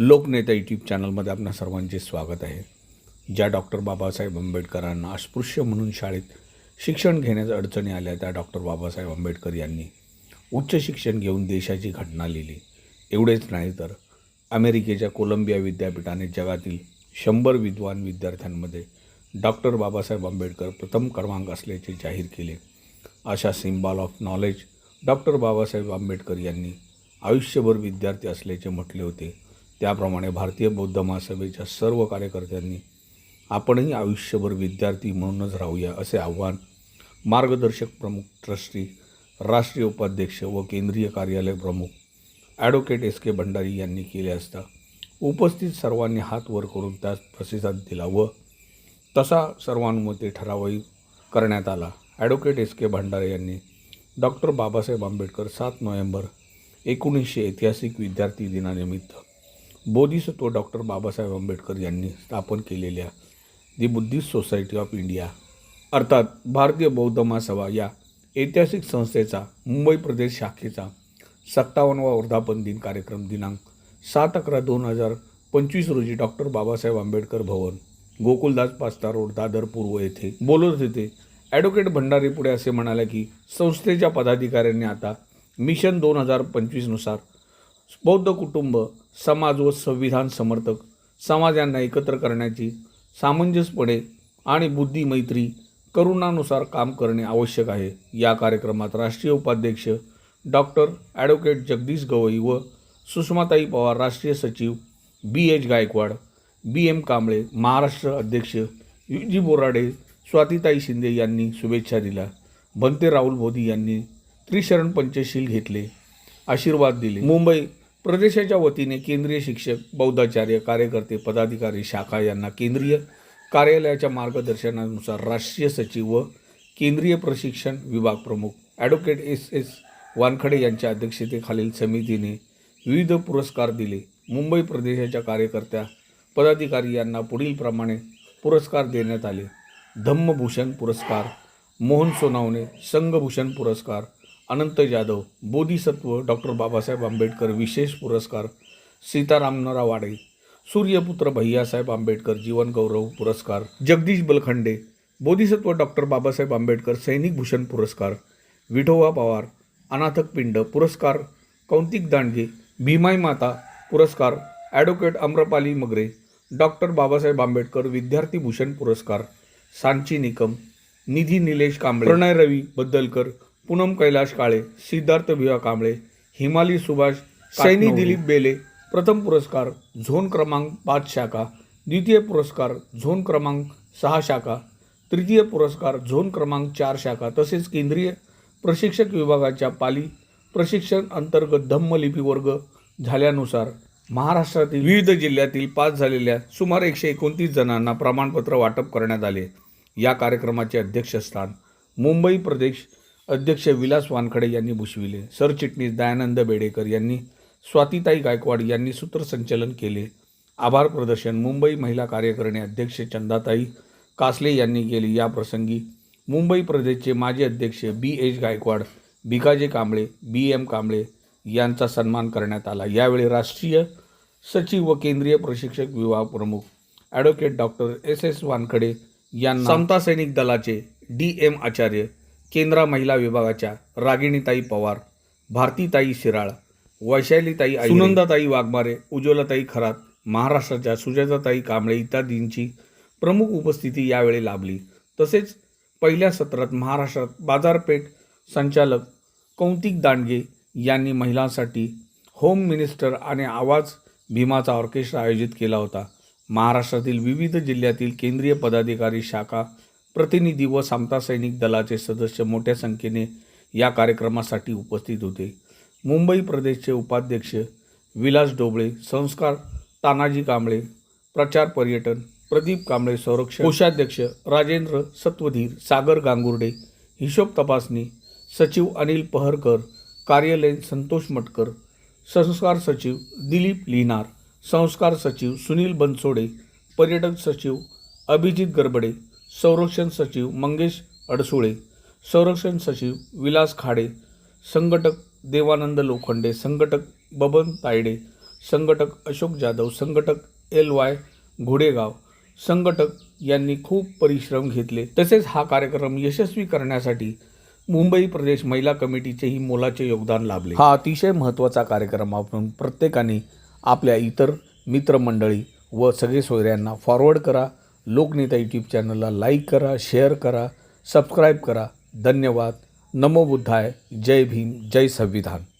लोकनेता YouTube चॅनलमध्ये आपणा सर्वांचे स्वागत आहे. ज्या डॉक्टर बाबासाहेब आंबेडकरांना अस्पृश्य म्हणून शाळेत शिक्षण घेण्याच्या अडचणी आल्या त्या डॉक्टर बाबासाहेब आंबेडकर यांनी उच्च शिक्षण घेऊन देशाची घटना लिहिली. एवढेच नाही तर अमेरिकेच्या कोलंबिया विद्यापीठाने जगातील शंभर विद्वान विद्यार्थ्यांमध्ये डॉक्टर बाबासाहेब आंबेडकर प्रथम क्रमांक असल्याचे जाहीर केले. अशा symbol of knowledge doctor Babasaheb Ambedkar यांनी आयुष्यभर विद्यार्थी असल्याचे म्हटले होते. त्याप्रमाणे भारतीय बौद्ध महासभेच्या सर्व कार्यकर्त्यांनी आपणही आयुष्यभर विद्यार्थी म्हणूनच राहूया असे आव्हान मार्गदर्शक प्रमुख ट्रस्टी राष्ट्रीय उपाध्यक्ष व केंद्रीय कार्यालय प्रमुख ॲडव्होकेट एस के भंडारी यांनी केले असता उपस्थित सर्वांनी हात वर करून त्यास प्रतिसाद दिला व तसा सर्वानुमते ठरावही करण्यात आला. ॲडव्होकेट एस के भंडारे यांनी डॉक्टर बाबासाहेब आंबेडकर सात नोव्हेंबर एकोणीसशे ऐतिहासिक विद्यार्थी दिनानिमित्त बोधिसत्व डॉक्टर बाबासाहेब आंबेडकर यांनी स्थापन केलेल्या the Buddhist society of India अर्थात भारतीय बौद्ध महासभा या ऐतिहासिक संस्थेचा मुंबई प्रदेश शाखेचा सत्तावन्नवा वर्धापन दिन कार्यक्रम दिनांक सात अकरा दोन हजार पंचवीस रोजी डॉक्टर बाबासाहेब आंबेडकर भवन गोकुलदास पास्ता रोड दादर पूर्व येथे बोलत होते. ॲडव्होकेट भंडारी पुढे असे म्हणाले की संस्थेच्या पदाधिकाऱ्यांनी आता मिशन दोन हजार पंचवीसनुसार बौद्ध कुटुंब समाज व संविधान समर्थक समाज यांना एकत्र करण्याची सामंजस्यपणे आणि बुद्धिमैत्री करुणानुसार काम करणे आवश्यक आहे. या कार्यक्रमात राष्ट्रीय उपाध्यक्ष डॉक्टर ॲडव्होकेट जगदीश गवई व सुषमाताई पवार राष्ट्रीय सचिव B H Gaikwad B M Kamble Maharashtra अध्यक्ष यू जी बोराडे स्वातीताई शिंदे यांनी शुभेच्छा दिल्या. भंते राहुल मोदी यांनी त्रिशरण पंचशील घेतले आशीर्वाद दिले. मुंबई प्रदेशाच्या वतीने केंद्रीय शिक्षक बौद्धाचार्य कार्यकर्ते पदाधिकारी शाखा यांना केंद्रीय कार्यालयाच्या मार्गदर्शनानुसार राष्ट्रीय सचिव व केंद्रीय प्रशिक्षण विभाग प्रमुख ॲडव्होकेट एस एस वानखडे यांच्या अध्यक्षतेखालील समितीने विविध पुरस्कार दिले. मुंबई प्रदेशाच्या कार्यकर्त्या पदाधिकारी यांना पुढीलप्रमाणे पुरस्कार देण्यात आले. धम्मभूषण पुरस्कार मोहन सोनावणे संघभूषण पुरस्कार अनंत जाधव बोधिसत्व डॉक्टर बाबासाहेब आंबेडकर विशेष पुरस्कार सीतारामनरा वाडे सूर्यपुत्र भैयासाहेब आंबेडकर जीवन गौरव पुरस्कार जगदीश बलखंडे बोधिसत्व डॉक्टर बाबासाहेब आंबेडकर सैनिक भूषण पुरस्कार विठोबा पवार अनाथक पिंड पुरस्कार कौतिक दांडगे भीमाई माता पुरस्कार ॲडव्होकेट अम्रपाली मगरे डॉक्टर बाबासाहेब आंबेडकर विद्यार्थी भूषण पुरस्कार सांची निकम निधी निलेश कांबळे प्रणय रवी बद्दलकर पूनम कैलाश काळे सिद्धार्थ भिवा कांबळे हिमाली सुभाष सैनी दिलीप बेले प्रथम पुरस्कार झोन क्रमांक पाच शाखा द्वितीय पुरस्कार झोन क्रमांक सहा शाखा तृतीय पुरस्कार झोन क्रमांक चार शाखा तसेच केंद्रीय प्रशिक्षक विभागाच्या पाली प्रशिक्षण अंतर्गत धम्मलिपी वर्ग झाल्यानुसार महाराष्ट्रातील विविध जिल्ह्यातील पास झालेल्या सुमारे एकशे एकोणतीस जणांना प्रमाणपत्र वाटप करण्यात आले. या कार्यक्रमाचे अध्यक्षस्थान मुंबई प्रदेश अध्यक्ष विलास वानखडे यांनी भूषविले. सरचिटणीस दयानंद बेडेकर यांनी स्वातीताई गायकवाड यांनी सूत्रसंचलन केले. आभार प्रदर्शन मुंबई महिला कार्यकारिणी अध्यक्ष चंदाताई कासले यांनी केले. या प्रसंगी मुंबई प्रदेशचे माजी अध्यक्ष B H Gaikwad Bhikaji Kamble B M Kamble यांचा सन्मान करण्यात आला. यावेळी राष्ट्रीय सचिव व केंद्रीय प्रशिक्षक विभाग प्रमुख advocate doctor S S Wankhade यांना समता सैनिक दलाचे डी एम आचार्य केंद्रा महिला विभागाच्या रागिणीताई पवार भारतीताई शिराळ वैशालीताई सुनंदाताई वाघमारे उज्ज्वलाताई खरात महाराष्ट्राच्या सुजाताताई कांबळे इत्यादींची प्रमुख उपस्थिती यावेळी लाभली. तसेच पहिल्या सत्रात महाराष्ट्रात बाजारपेठ संचालक कौतिक दांडगे यांनी महिलांसाठी होम मिनिस्टर आणि आवाज भीमाचा ऑर्केस्ट्रा आयोजित केला होता. महाराष्ट्रातील विविध जिल्ह्यातील केंद्रीय पदाधिकारी शाखा प्रतिनिधी व समता सैनिक दलाचे सदस्य मोठ्या संख्येने या कार्यक्रमासाठी उपस्थित होते. मुंबई प्रदेशचे उपाध्यक्ष विलास डोबळे संस्कार तानाजी कांबळे प्रचार पर्यटन प्रदीप कांबळे संरक्षण कोषाध्यक्ष राजेंद्र सत्वधीर सागर गांगुर्डे हिशोब तपासणी सचिव अनिल पहरकर कार्यालय संतोष मटकर संस्कार सचिव दिलीप लिनार संस्कार सचिव सुनील बनसोडे पर्यटन सचिव अभिजित गरबडे संरक्षण सचिव मंगेश अडसुळे संरक्षण सचिव विलास खाडे संघटक देवानंद लोखंडे संघटक बबन तायडे संघटक अशोक जाधव संघटक एल वाय घोडेगाव संघटक यांनी खूप परिश्रम घेतले. तसेच हा कार्यक्रम यशस्वी करण्यासाठी मुंबई प्रदेश महिला कमिटीचेही मोलाचे योगदान लाभले. हा अतिशय महत्त्वाचा कार्यक्रम आपण प्रत्येकाने आपल्या इतर मित्रमंडळी व सगळे सोयऱ्यांना फॉरवर्ड करा. लोकनेता यूट्यूब चॅनलला लाईक करा शेअर करा सबस्क्राईब करा. धन्यवाद. नमो बुद्धाय. जय भीम. जय संविधान.